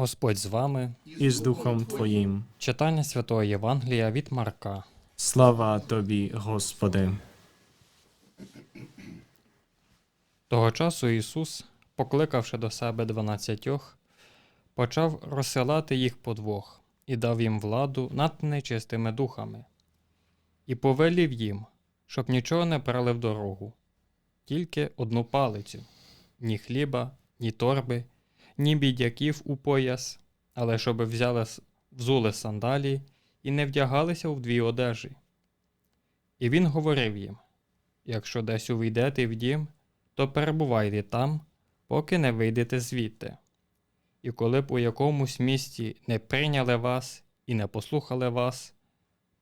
Господь з вами. і з Духом Твоїм. Читання Святого Євангелія від Марка. Слава Тобі, Господи. Того часу Ісус, покликавши до себе дванадцятьох, почав розсилати їх по двох і дав їм владу над нечистими духами, і повелів їм, щоб нічого не брали в дорогу, тільки одну палицю, ні хліба, ні торби, ні бідяків у пояс, але щоб взяли взули сандалі і не вдягалися в дві одежі. І він говорив їм: якщо десь увійдете в дім, то перебувайте там, поки не вийдете звідти. І коли б у якомусь місті не прийняли вас і не послухали вас,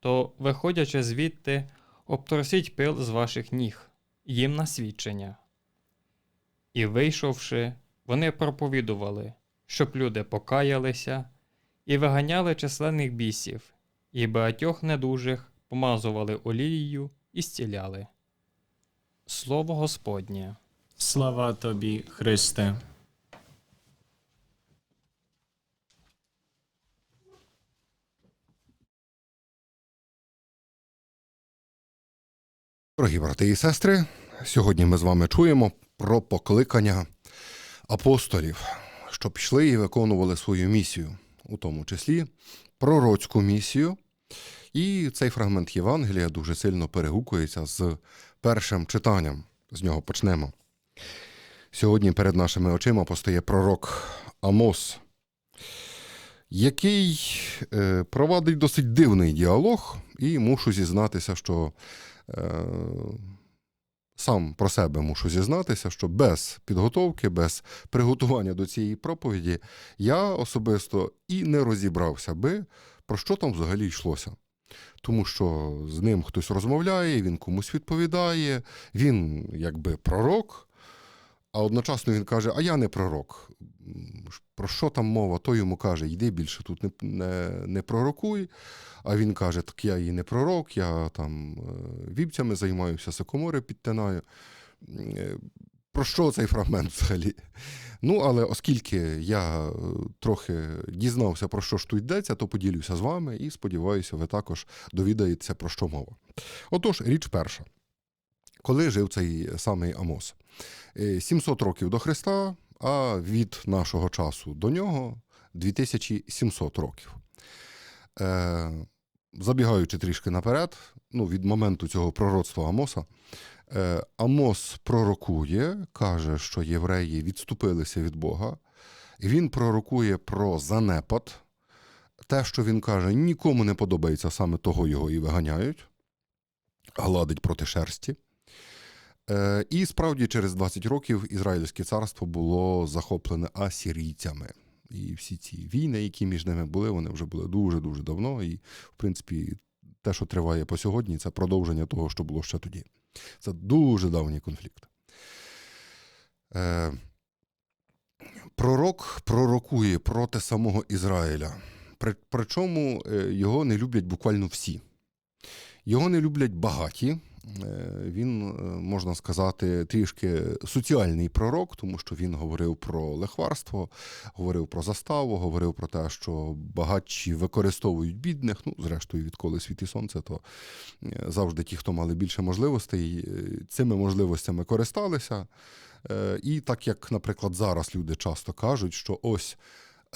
то, виходячи звідти, обтрусіть пил з ваших ніг, їм на свідчення. І вийшовши, вони проповідували, щоб люди покаялися, і виганяли численних бісів, і багатьох недужих помазували олією і зціляли. Слово Господнє. Слава Тобі, Христе. Дорогі брати і сестри, сьогодні ми з вами чуємо про покликання апостолів, що пішли і виконували свою місію, у тому числі пророцьку місію. І цей фрагмент Євангелія дуже сильно перегукується з першим читанням. З нього почнемо. Сьогодні перед нашими очима постає пророк Амос, який е, провадить досить дивний діалог, і мушу зізнатися, що Е, сам про себе мушу зізнатися, що без підготовки, без приготування до цієї проповіді я особисто і не розібрався би, про що там взагалі йшлося. Тому що з ним хтось розмовляє, він комусь відповідає, він якби пророк, а одночасно він каже: А я не пророк. Про що там мова? Той йому каже, йди більше тут не, не, не пророкуй. А він каже: Так я і не пророк, я там е, вівцями займаюся, сокомори підтинаю. Е, Про що цей фрагмент взагалі? Ну, але оскільки я е, трохи дізнався, про що ж тут йдеться, то поділюся з вами і сподіваюся, ви також довідаєтеся, про що мова. Отож, річ перша. Коли жив цей самий Амос? Е, 700 років до Христа, а від нашого часу до нього 2700 років. Е, забігаючи трішки наперед, ну, від моменту цього пророцтва Амоса, е, Амос пророкує, каже, що євреї відступилися від Бога, і він пророкує про занепад. Те, що він каже, нікому не подобається, саме того його і виганяють, гладить проти шерсті. Е, І справді через 20 років Ізраїльське царство було захоплене асірійцями. І всі ці війни, які між ними були, вони вже були дуже-дуже давно. І, в принципі, те, що триває по сьогодні, це продовження того, що було ще тоді. Це дуже давній конфлікт. Е, пророк пророкує проти самого Ізраїля. При, причому е, його не люблять буквально всі. Його не люблять багаті. Е, Він, е, можна сказати, трішки соціальний пророк, тому що він говорив про лихварство, говорив про заставу, говорив про те, що багатші використовують бідних. Ну, зрештою, відколи світ і сонце, то е, завжди ті, хто мали більше можливостей, цими можливостями користалися. І так як, наприклад, зараз люди часто кажуть, що ось.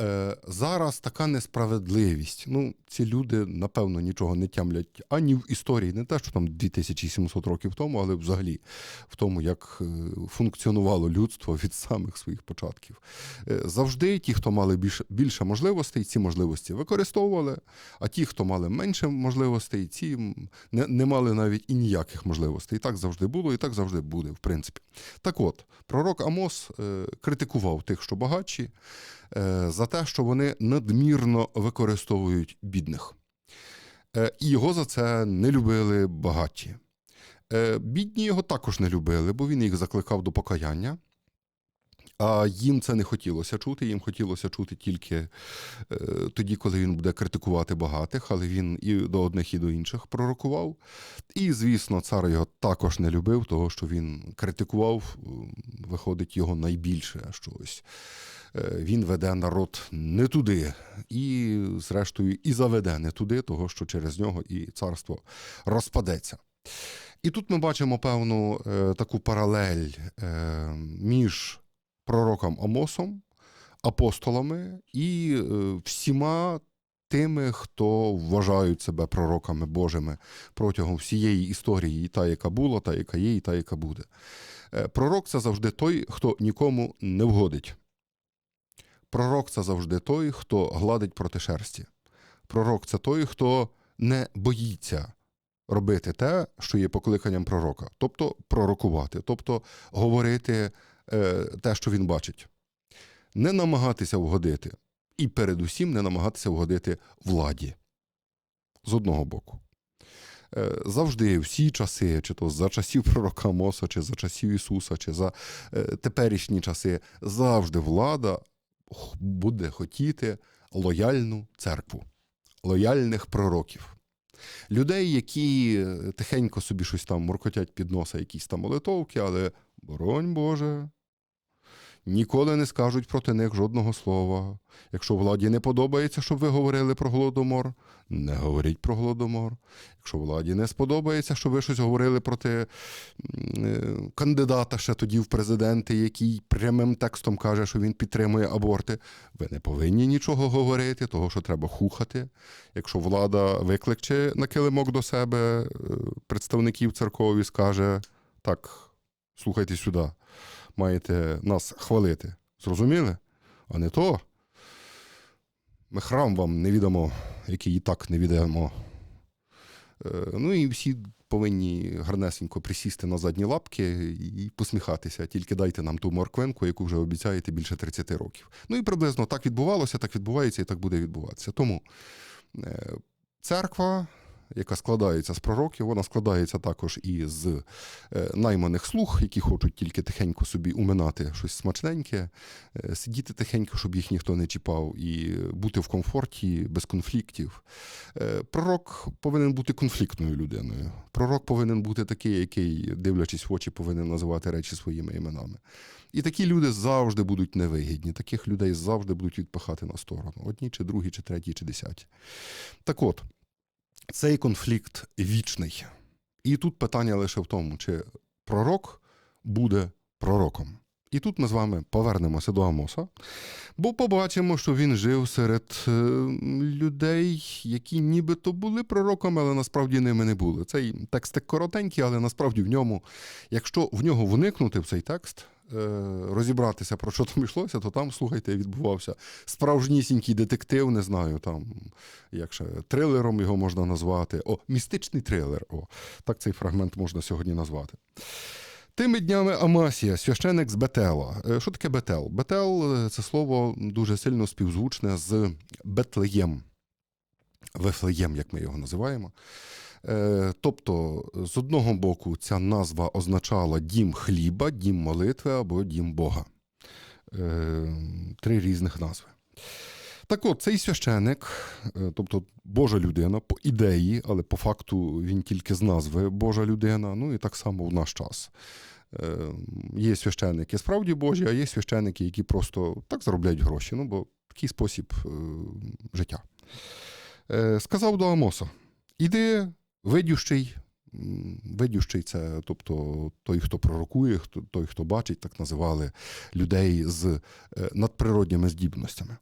Е, зараз така несправедливість. Ну, ці люди, напевно, нічого не тямлять ані в історії, не те, що там 2700 років тому, але взагалі в тому, як е, функціонувало людство від самих своїх початків. Е, завжди ті, хто мали більше, більше можливостей, ці можливості використовували, а ті, хто мали менше можливостей, ці не, не мали навіть і ніяких можливостей. І так завжди було, і так завжди буде, в принципі. Так от, пророк Амос е, критикував тих, що багатші, за те, що вони надмірно використовують бідних. Е, І його за це не любили багаті. Е, Бідні його також не любили, бо він їх закликав до покаяння. А їм це не хотілося чути. Їм хотілося чути тільки е, тоді, коли він буде критикувати багатих, але він і до одних, і до інших пророкував. І, звісно, цар його також не любив, того, що він критикував, виходить, його найбільше щось. Е, він веде народ не туди, і, зрештою, і заведе не туди, того що через нього і царство розпадеться. І тут ми бачимо певну е, таку паралель е, між пророком Амосом, апостолами і всіма тими, хто вважають себе пророками Божими протягом всієї історії, і та, яка була, та, яка є, і та, яка буде. Пророк це завжди той, хто нікому не вгодить. Пророк це завжди той, хто гладить проти шерсті. Пророк це той, хто не боїться робити те, що є покликанням пророка, тобто пророкувати, тобто говорити е, те, що він бачить. Не намагатися вгодити, і передусім не намагатися вгодити владі. З одного боку. Е, Завжди, всі часи, чи то за часів пророка Моса, чи за часів Ісуса, чи за е, теперішні часи, завжди влада буде хотіти лояльну церкву, лояльних пророків. Людей, які е, тихенько собі щось там муркотять під носа, якісь там молитовки, але, боронь Боже, ніколи не скажуть проти них жодного слова. Якщо владі не подобається, щоб ви говорили про голодомор, не говоріть про голодомор. Якщо владі не сподобається, щоб ви щось говорили проти е, кандидата ще тоді в президенти, який прямим текстом каже, що він підтримує аборти, ви не повинні нічого говорити, того, що треба хухати. Якщо влада викличе на килимок до себе е, представників церков і скаже: так, слухайте сюди, маєте нас хвалити. Зрозуміли? А не то. Ми храм вам не віддамо, який і так не віддамо. Е, Ну і всі повинні гарнесенько присісти на задні лапки і посміхатися. Тільки дайте нам ту морквинку, яку вже обіцяєте більше 30 років. Ну і приблизно так відбувалося, так відбувається і так буде відбуватися. Тому е, церква, яка складається з пророків, вона складається також і з е, найманих слуг, які хочуть тільки тихенько собі уминати щось смачненьке, е, сидіти тихенько, щоб їх ніхто не чіпав, і бути в комфорті, без конфліктів. Е, Пророк повинен бути конфліктною людиною. Пророк повинен бути такий, який, дивлячись в очі, повинен називати речі своїми іменами. І такі люди завжди будуть невигідні. Таких людей завжди будуть відпахати на сторону. Одні, чи другі, чи треті, чи десяті. Так от, цей конфлікт вічний. І тут питання лише в тому, чи пророк буде пророком. І тут ми з вами повернемося до Амоса, бо побачимо, що він жив серед е, людей, які нібито були пророками, але насправді ними не були. Цей текст коротенький, але насправді в ньому, якщо в нього вникнути в цей текст, е, розібратися, про що там йшлося, то там, слухайте, відбувався справжнісінький детектив, не знаю, там, як ще трилером його можна назвати. О, містичний трилер. О, так цей фрагмент можна сьогодні назвати. Тими днями Амасія, священик з Бетела. Е, Що таке Бетел? Бетел е, це слово дуже сильно співзвучне з Бетлеєм. Вифлеєм, як ми його називаємо. Е, Тобто, з одного боку, ця назва означала дім хліба, дім молитви або дім Бога. Три різних назви. Так от, цей священик, е, тобто Божа людина, по ідеї, але по факту він тільки з назви Божа людина, ну і так само в наш час. Е, Є священники справді Божі, а є священики, які просто так заробляють гроші, ну бо такий спосіб е, життя. Сказав до Амоса: іди, видющий, видющий це, тобто той, хто пророкує, той, хто бачить, так називали людей з надприродніми здібностями.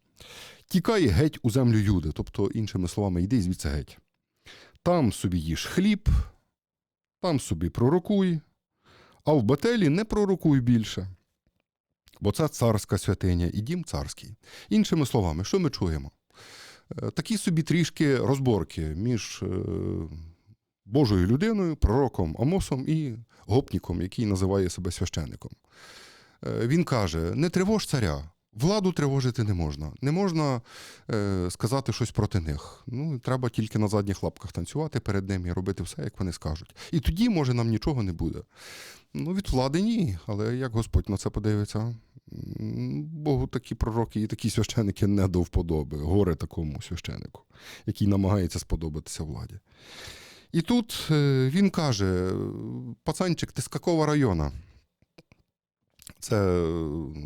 Тікай геть у землю Юди, тобто, іншими словами, йди звідси геть. Там собі їж хліб, там собі пророкуй, а в Бетелі не пророкуй більше. Бо це царська святиня і дім царський. Іншими словами, що ми чуємо? Е, Такі собі трішки розборки між е, Божою людиною, пророком Амосом і гопніком, який називає себе священником. Е, Він каже: не тривож царя. Владу тривожити не можна. Не можна е, сказати щось проти них. Ну, треба тільки на задніх лапках танцювати перед ними і робити все, як вони скажуть. І тоді, може, нам нічого не буде. Ну, від влади ні, але як Господь на це подивиться? Богу такі пророки і такі священики не до вподоби. Горе такому священику, який намагається сподобатися владі. І тут е, він каже: пацанчик, ти з какого району? Це е,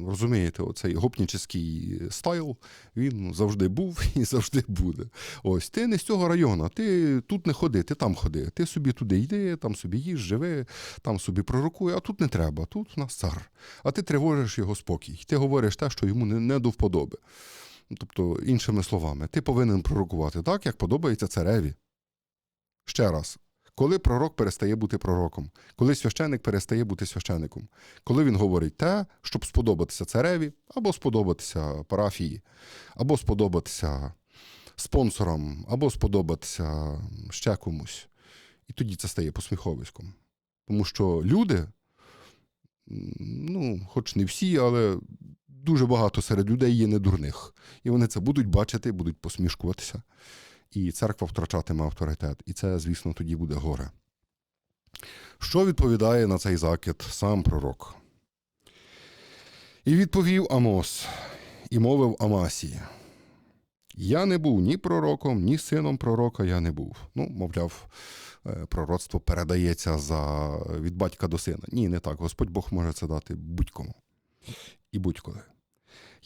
розумієте, оцей гопнічний стайл, він завжди був і завжди буде. Ось ти не з цього району, ти тут не ходи, ти там ходи. Ти собі туди йди, там собі їж, живи, там собі пророкуй, а тут не треба, тут у нас цар. А ти тривожиш його спокій. Ти говориш те, що йому не, не до вподоби. Тобто, іншими словами, ти повинен пророкувати так, як подобається цареві. Ще раз. Коли пророк перестає бути пророком, коли священик перестає бути священиком, коли він говорить те, щоб сподобатися цареві, або сподобатися парафії, або сподобатися спонсорам, або сподобатися ще комусь. І тоді це стає посміховиськом. Тому що люди, ну, хоч не всі, але дуже багато серед людей є недурних. І вони це будуть бачити, будуть посмішкуватися. І церква втрачатиме авторитет. І це, звісно, тоді буде горе. Що відповідає на цей закид сам пророк? І відповів Амос, і мовив Амасії. Я не був ні пророком, ні сином пророка я не був. Ну, мовляв, е, пророцтво передається за, від батька до сина. Ні, не так. Господь Бог може це дати будь-кому і будь-коли.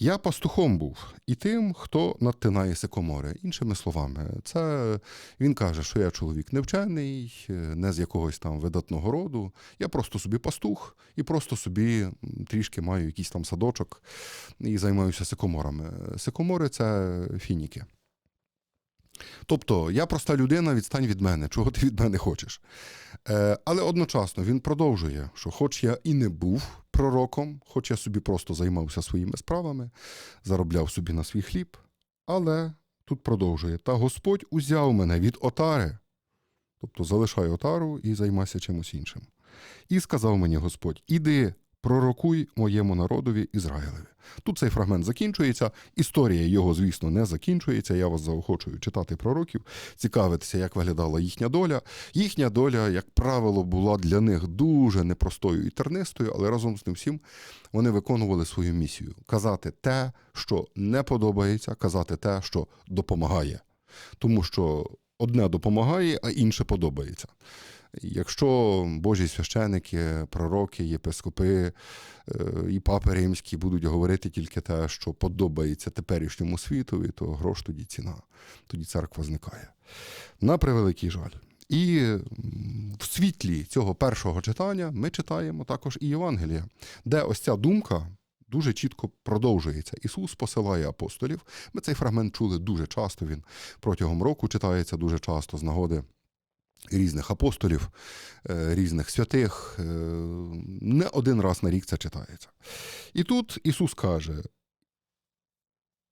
Я пастухом був і тим, хто надтинає сикомори. Іншими словами, це він каже, що я чоловік невчений, е, не з якогось там видатного роду. Я просто собі пастух і просто собі трішки маю якийсь там садочок і займаюся сикоморами. Сикомори це фініки. Тобто, я проста людина, відстань від мене, чого ти від мене хочеш. Е, але одночасно він продовжує, що хоч я і не був пророком, хоч я собі просто займався своїми справами, заробляв собі на свій хліб, але тут продовжує: та Господь узяв мене від отари, тобто залишай отару і займайся чимось іншим. І сказав мені Господь: Іди, пророкуй моєму народові Ізраїлеві. Тут цей фрагмент закінчується. Історія його, звісно, не закінчується. Я вас заохочую читати пророків, цікавитися, як виглядала їхня доля. Їхня доля, як правило, була для них дуже непростою і тернистою, але разом з тим всім вони виконували свою місію: казати те, що не подобається, казати те, що допомагає. Тому що одне допомагає, а інше подобається. Якщо Божі священики, пророки, єпископи е, і папи римські будуть говорити тільки те, що подобається теперішньому світові, то грош тоді ціна, тоді церква зникає. На превеликий жаль. І в світлі цього першого читання ми читаємо також і Євангелія, де ось ця думка дуже чітко продовжується. Ісус посилає апостолів. Ми цей фрагмент чули дуже часто. Він протягом року читається дуже часто з нагоди різних апостолів, е, різних святих. е, Не один раз на рік це читається. І тут Ісус каже: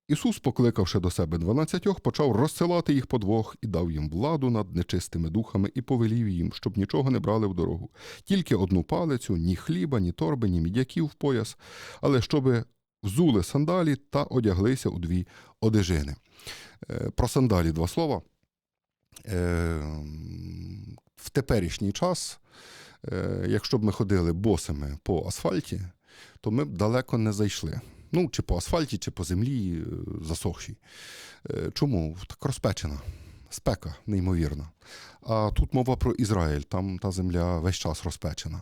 Ісус, покликавши до себе дванадцятьох, почав розсилати їх по двох і дав їм владу над нечистими духами і повелів їм, щоб нічого не брали в дорогу, тільки одну палицю, ні хліба, ні торби, ні мідяків в пояс, але щоби взули сандалі та одяглися у дві одежини. Е, Про сандалі два слова. Е, В теперішній час, е, якщо б ми ходили босими по асфальті, то ми б далеко не зайшли. Ну, чи по асфальті, чи по землі е, засохшій. Чому? Так розпечена. Спека неймовірна. А тут мова про Ізраїль, там та земля весь час розпечена.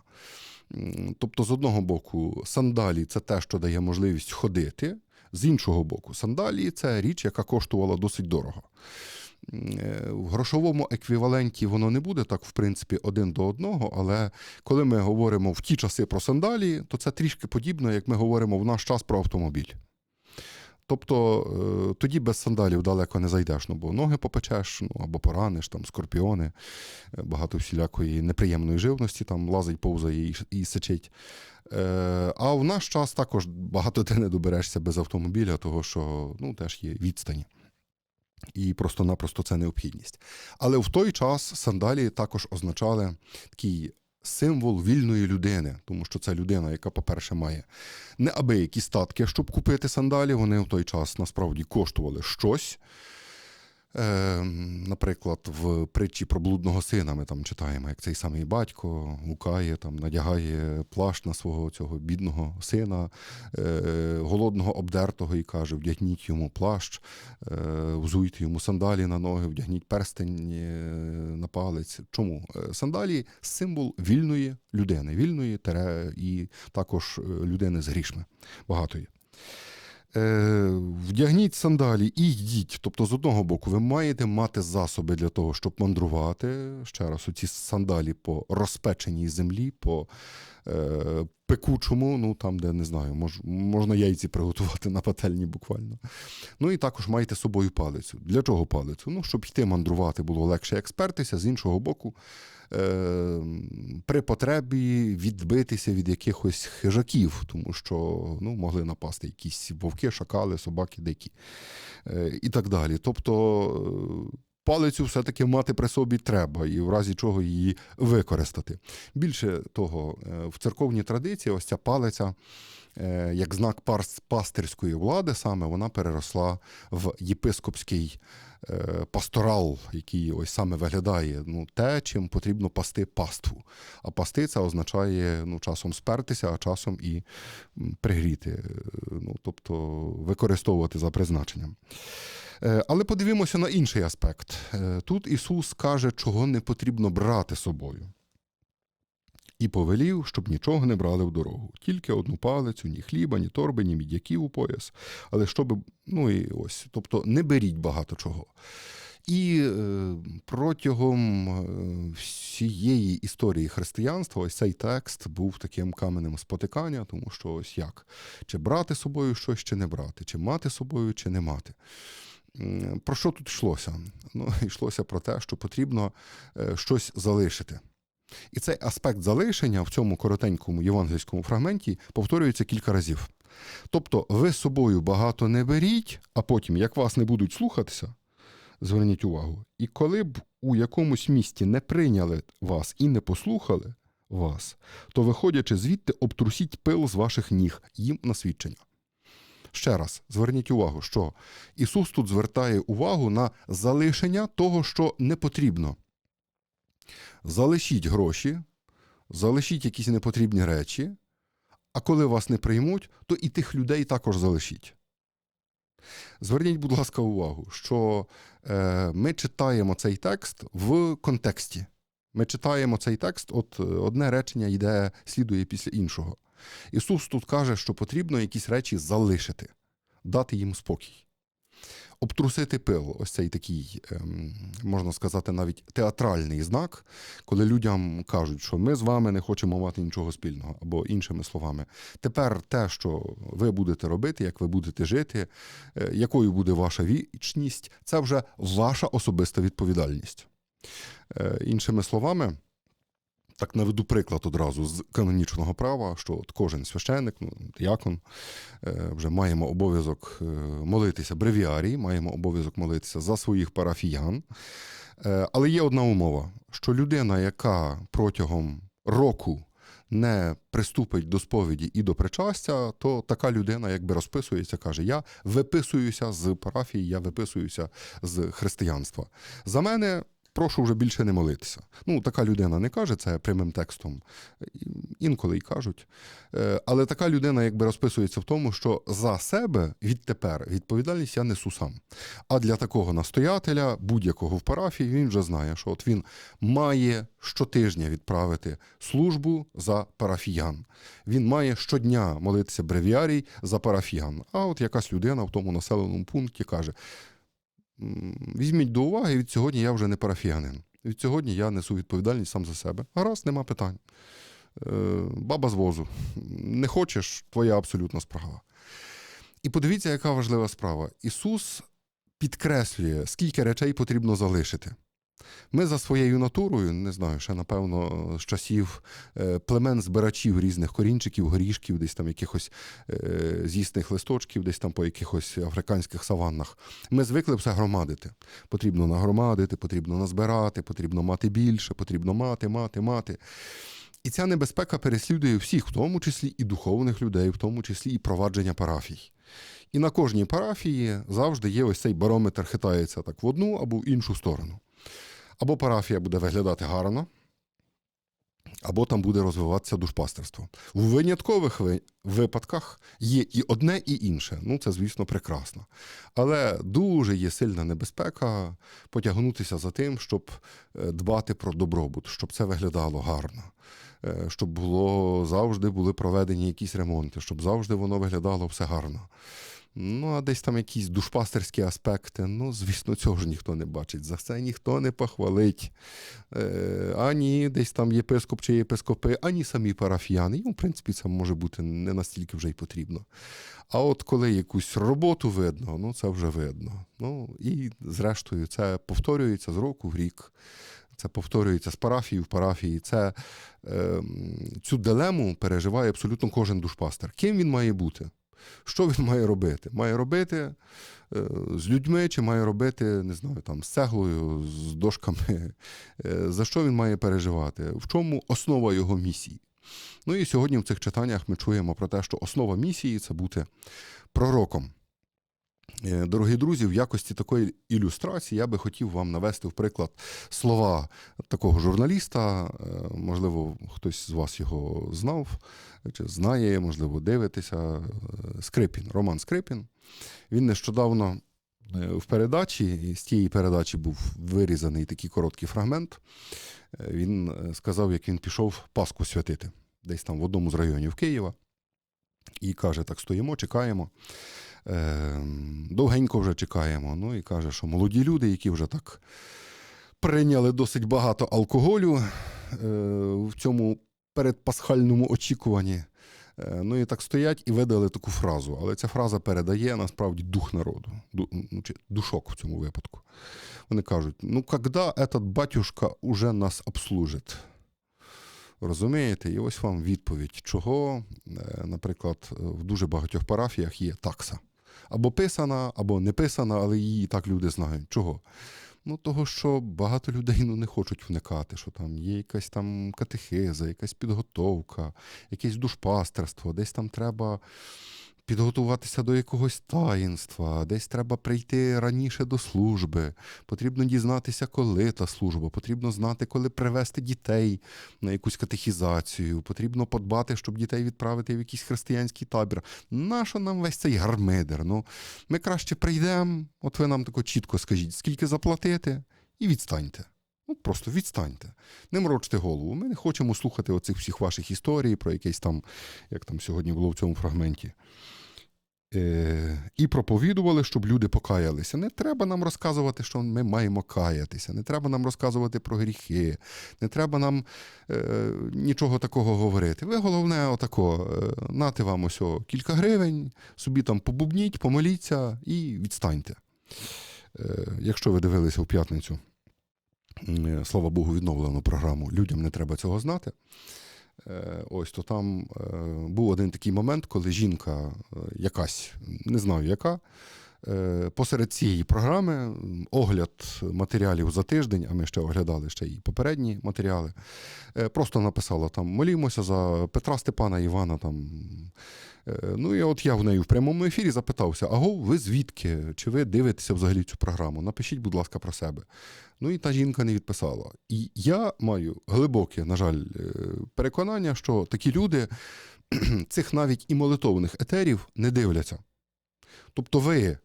Тобто, з одного боку, сандалі це те, що дає можливість ходити. З іншого боку, сандалії це річ, яка коштувала досить дорого. Е, В грошовому еквіваленті воно не буде так, в принципі, один до одного, але коли ми говоримо в ті часи про сандалії, то це трішки подібно, як ми говоримо в наш час про автомобіль. Тобто е, тоді без сандалів далеко не зайдеш, ну, бо ноги попечеш, ну, або пораниш, там скорпіони, е, багато всілякої неприємної живності, там лазить, повзає і, і сичить. А в наш час також багато де не доберешся без автомобіля, того що ну, теж є відстані. І просто-напросто це необхідність. Але в той час сандалії також означали такий символ вільної людини, тому що це людина, яка, по-перше, має не аби які статки, щоб купити сандалі. Вони в той час насправді коштували щось. Е, наприклад, в притчі про блудного сина ми там читаємо, як цей самий батько гукає, там, надягає плащ на свого цього бідного сина, е, голодного обдертого і каже: вдягніть йому плащ, е, взуйте йому сандалі на ноги, вдягніть перстень е, на палець. Чому? Е, Сандалі символ вільної людини, вільної тере і також е, людини з грішми, багатої. Е, вдягніть сандалі і йдіть. Тобто, з одного боку, ви маєте мати засоби для того, щоб мандрувати. Ще раз, оці сандалі по розпеченій землі, по е, пекучому, ну там, де не знаю, мож, можна яйці приготувати на пательні буквально. Ну і також маєте з собою палицю. Для чого палицю? Ну, щоб йти мандрувати було легше експертися, з іншого боку. Е, при потребі відбитися від якихось хижаків, тому що ну, могли напасти якісь вовки, шакали, собаки дикі е, і так далі. Тобто е, палицю все-таки мати при собі треба, і в разі чого її використати. Більше того, е, в церковній традиції ось ця палиця. е, Як знак пастирської влади, саме вона переросла в єпископський пасторал, який ось саме виглядає ну, те, чим потрібно пасти паству. А пасти це означає ну, часом спертися, а часом і пригріти, е, ну, тобто використовувати за призначенням. Е, Але подивимося на інший аспект. Е, Тут Ісус каже, чого не потрібно брати собою. І повелів, щоб нічого не брали в дорогу, тільки одну палицю, ні хліба, ні торби, ні мідяків у пояс. Але щоб, ну і ось, тобто не беріть багато чого. І е, протягом е, всієї історії християнства ось цей текст був таким каменем спотикання, тому що ось як чи брати собою щось, чи не брати, чи мати собою, чи не мати. Про що тут йшлося? Ну, йшлося про те, що потрібно е, щось залишити. І цей аспект залишення в цьому коротенькому євангельському фрагменті повторюється кілька разів. Тобто, ви з собою багато не беріть, а потім, як вас не будуть слухатися, зверніть увагу, і коли б у якомусь місті не прийняли вас і не послухали вас, то, виходячи звідти, обтрусіть пил з ваших ніг їм на свідчення. Ще раз зверніть увагу, що Ісус тут звертає увагу на залишення того, що не потрібно. Залишіть гроші, залишіть якісь непотрібні речі, а коли вас не приймуть, то і тих людей також залишіть. Зверніть, будь ласка, увагу, що е, ми читаємо цей текст в контексті. Ми читаємо цей текст, от е, одне речення йде, слідує після іншого. Ісус тут каже, що потрібно якісь речі залишити, дати їм спокій. Обтрусити пил, ось цей такий, ем, можна сказати, навіть театральний знак, коли людям кажуть, що ми з вами не хочемо мати нічого спільного, або іншими словами, тепер те, що ви будете робити, як ви будете жити, е, якою буде ваша вічність, це вже ваша особиста відповідальність. Е, Іншими словами, так наведу приклад одразу з канонічного права, що от кожен священник, ну, діакон, е, вже маємо обов'язок е, молитися бревіарій, маємо обов'язок молитися за своїх парафіян. Е, Але є одна умова: що людина, яка протягом року не приступить до сповіді і до причастя, то така людина, якби розписується, каже: Я виписуюся з парафії, я виписуюся з християнства. За мене. Прошу вже більше не молитися. Ну, така людина не каже це прямим текстом, інколи й кажуть. Е, Але така людина якби розписується в тому, що за себе відтепер відповідальність я несу сам. А для такого настоятеля, будь-якого в парафії, він вже знає, що от він має щотижня відправити службу за парафіян. Він має щодня молитися бревіарій за парафіян. А от якась людина в тому населеному пункті каже: «М, візьміть до уваги, від сьогодні я вже не парафіянин. Від сьогодні я несу відповідальність сам за себе. Гаразд, нема питань. Е, Баба з возу. Не хочеш, твоя абсолютна справа. І подивіться, яка важлива справа. Ісус підкреслює, скільки речей потрібно залишити. Ми за своєю натурою, не знаю, ще напевно з часів е, племен збирачів різних корінчиків, горішків, десь там якихось е, з'їсних листочків, десь там по якихось африканських саваннах. Ми звикли все громадити. Потрібно нагромадити, потрібно назбирати, потрібно мати більше, потрібно мати, мати, мати. І ця небезпека переслідує всіх, в тому числі і духовних людей, в тому числі і провадження парафій. І на кожній парафії завжди є ось цей барометр хитається так в одну або в іншу сторону. Або парафія буде виглядати гарно, або там буде розвиватися душпастерство. В виняткових випадках є і одне, і інше. Ну, це, звісно, прекрасно. Але дуже є сильна небезпека потягнутися за тим, щоб е, дбати про добробут, щоб це виглядало гарно, е, щоб було завжди були проведені якісь ремонти, щоб завжди воно виглядало все гарно. Ну, а десь там якісь душпастерські аспекти. Ну, звісно, цього ж ніхто не бачить. За це ніхто не похвалить. Е, ані десь там єпископ чи єпископи, ані самі парафіяни. Їм, в принципі, це може бути не настільки вже й потрібно. А от коли якусь роботу видно, ну це вже видно. Ну і зрештою, це повторюється з року в рік. Це повторюється з парафії в парафії. Це, е, цю дилему переживає абсолютно кожен душпастер. Ким він має бути? Що він має робити? Має робити е, з людьми, чи має робити, не знаю, там, з цеглою, з дошками? Е, за що він має переживати? В чому основа його місії? Ну і сьогодні в цих читаннях ми чуємо про те, що основа місії це бути пророком. Е, Дорогі друзі, в якості такої ілюстрації я би хотів вам навести в приклад слова такого журналіста. Е, Можливо, хтось з вас його знав чи знає, можливо, дивитеся. Е, Скрипін, Роман Скрипін. Він нещодавно в передачі, і з тієї передачі був вирізаний такий короткий фрагмент. Він сказав, як він пішов Пасху святити, десь там в одному з районів Києва. І каже: так стоїмо, чекаємо. Е, довгенько вже чекаємо. Ну і каже, що молоді люди, які вже так прийняли досить багато алкоголю е, в цьому передпасхальному очікуванні. Е, Ну і так стоять і видали таку фразу. Але ця фраза передає насправді дух народу, ду- ну, душок в цьому випадку. Вони кажуть: ну, коли этот батюшка уже нас обслужить? Розумієте? І ось вам відповідь, чого, е, наприклад, в дуже багатьох парафіях є такса. Або писана, або не писана, але її і так люди знають. Чого? Ну, того, що багато людей ну, не хочуть вникати, що там є якась там катехиза, якась підготовка, якесь душпастерство, десь там треба підготуватися до якогось таїнства, десь треба прийти раніше до служби, потрібно дізнатися, коли та служба, потрібно знати, коли привести дітей на якусь катехізацію, потрібно подбати, щоб дітей відправити в якийсь християнський табір. Нащо нам весь цей гармидер? Ну, ми краще прийдемо, от ви нам тако чітко скажіть, скільки заплатити, і відстаньте. Ну, просто відстаньте. Не морочте голову. Ми не хочемо слухати оцих всіх ваших історій про якесь там, як там сьогодні було в цьому фрагменті. Е, і проповідували, щоб люди покаялися. Не треба нам розказувати, що ми маємо каятися, не треба нам розказувати про гріхи, не треба нам е, нічого такого говорити. Ви головне, отако, е, нати вам ось кілька гривень, собі там побубніть, помоліться і відстаньте. Е, якщо ви дивилися в п'ятницю, слава Богу, відновлену програму Людям не треба цього знати. Е, Ось то там е, був один такий момент, коли жінка е, якась, не знаю яка, е, посеред цієї програми огляд матеріалів за тиждень, а ми ще оглядали ще і попередні матеріали, е, просто написала там: молімося за Петра Степана Івана. Там. Е, Ну і от я в неї в прямому ефірі запитався: аго, ви звідки? Чи ви дивитеся взагалі цю програму? Напишіть, будь ласка, про себе. Ну і та жінка не відписала. І я маю глибоке, на жаль, е, переконання, що такі люди цих навіть і молитовних етерів не дивляться. Тобто ви,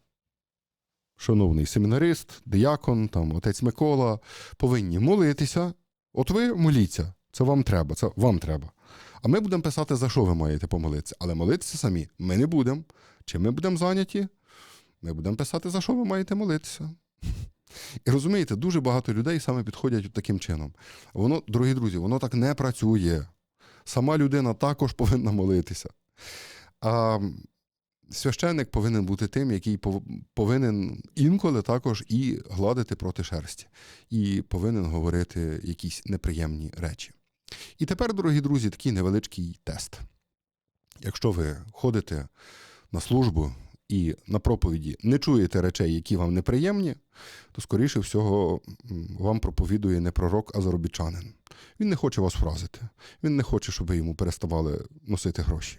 шановний семінарист, диякон, там, отець Микола, повинні молитися. От ви моліться, це вам треба, це вам треба. А ми будемо писати, за що ви маєте помолитися. Але молитися самі ми не будемо. Чи ми будемо зайняті? Ми будемо писати, за що ви маєте молитися. І розумієте, дуже багато людей саме підходять таким чином. Воно, дорогі друзі, воно так не працює. Сама людина також повинна молитися. А священник повинен бути тим, який пов- повинен інколи також і гладити проти шерсті, і повинен говорити якісь неприємні речі. І тепер, дорогі друзі, такий невеличкий тест. Якщо ви ходите на службу і на проповіді не чуєте речей, які вам неприємні, то, скоріше всього, вам проповідує не пророк, а заробітчанин. Він не хоче вас вразити. Він не хоче, щоб ви йому переставали носити гроші.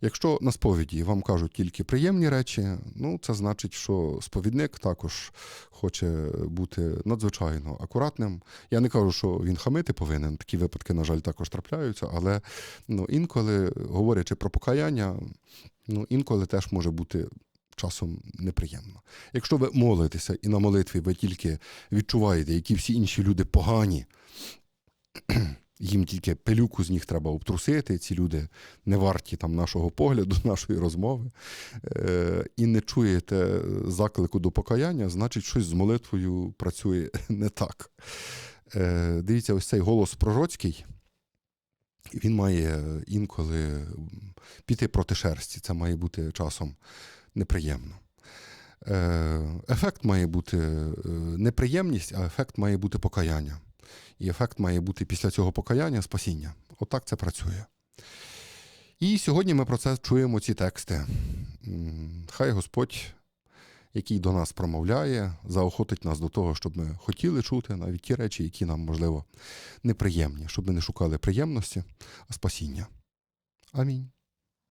Якщо на сповіді вам кажуть тільки приємні речі, ну це значить, що сповідник також хоче бути надзвичайно акуратним. Я не кажу, що він хамити повинен. Такі випадки, на жаль, також трапляються, але ну, інколи, говорячи про покаяння, ну, інколи теж може бути часом неприємно. Якщо ви молитеся і на молитві ви тільки відчуваєте, які всі інші люди погані, їм тільки пилюку з них треба обтрусити, ці люди не варті там нашого погляду, нашої розмови, е, і не чуєте заклику до покаяння, значить, щось з молитвою працює не так. Е, Дивіться, ось цей голос пророцький, він має інколи піти проти шерсті. Це має бути часом неприємно. Е, Ефект має бути е, неприємність, а ефект має бути покаяння. І ефект має бути після цього покаяння спасіння. Отак це працює. І сьогодні ми про це чуємо ці тексти. Хай Господь, який до нас промовляє, заохотить нас до того, щоб ми хотіли чути навіть ті речі, які нам, можливо, неприємні, щоб ми не шукали приємності, а спасіння. Амінь.